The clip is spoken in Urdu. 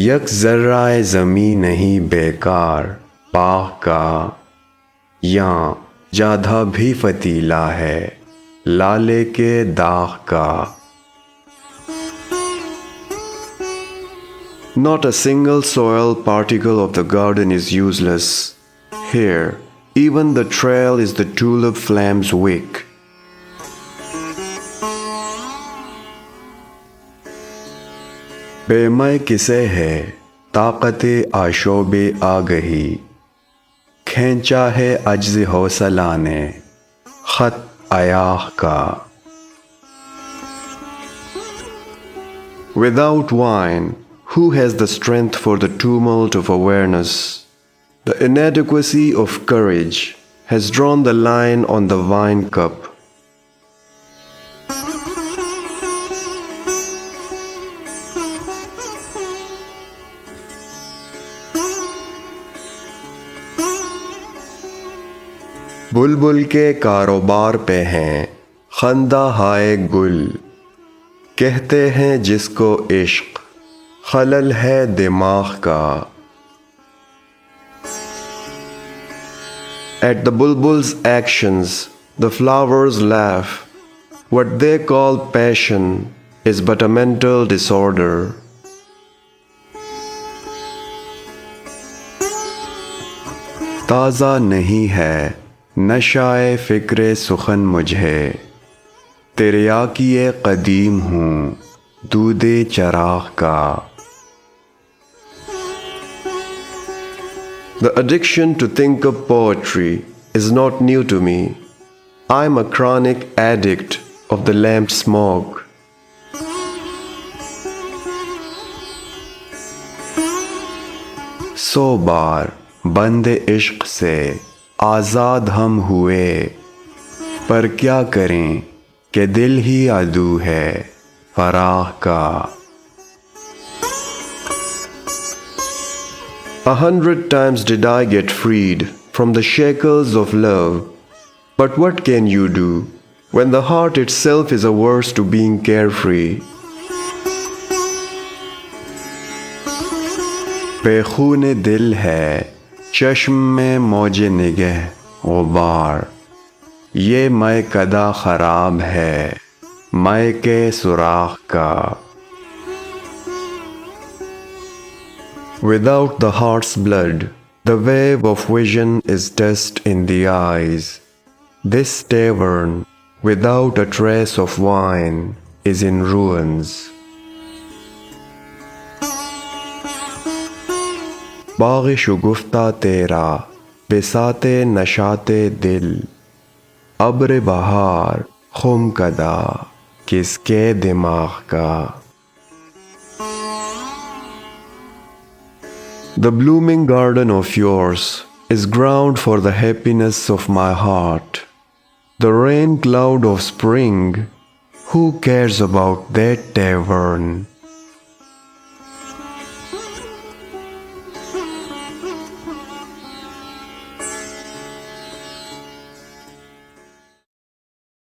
یک ذرہ زمیں نہیں بیکار کار پاک کا یا جادا بھی فتیلا ہے لالے کے داغ کا not a single soil particle of the garden is useless here even the trail is the tulip flames wick بے میں کسے ہے طاقت آشوب آگہی کھینچا ہے عجز حوصلہ نے خط آیاہ کا without wine who has the strength for the tumult of awareness the entity of courage has drawn the line on the wine cup بل بل کے کاروبار پہ ہیں خندہ ہائے گل کہتے ہیں جس کو عشق خلل ہے دماغ کا at the bulbuls actions the flowers laugh what they call passion is but a mental disorder تازہ نہیں ہے نشائے فکر سخن مجھے تریا کیے قدیم ہوں دودے چراغ کا the addiction to think a poetry is not new to me I am a chronic addict of the lamp smoke سو بار بند عشق سے آزاد ہم ہوئے پر کیا کریں کہ دل ہی عدو ہے فراح کا hundred times did I get freed freed the shackles of love but what can you do when the heart itself is averse to being carefree خون دل ہے چشم میں موج نگہ غبار یہ میں کدا خراب ہے میں کے سوراخ کا without the hearts blood the view of vision is dust in the eyes this tavern without a trace of wine is in ruins باغ شگفتہ تیرا بسات نشات دل ابر بہار خم کدا کس کے دماغ کا the blooming garden of yours is ground for the happiness of my heart the rain cloud of spring who cares about that ٹیورن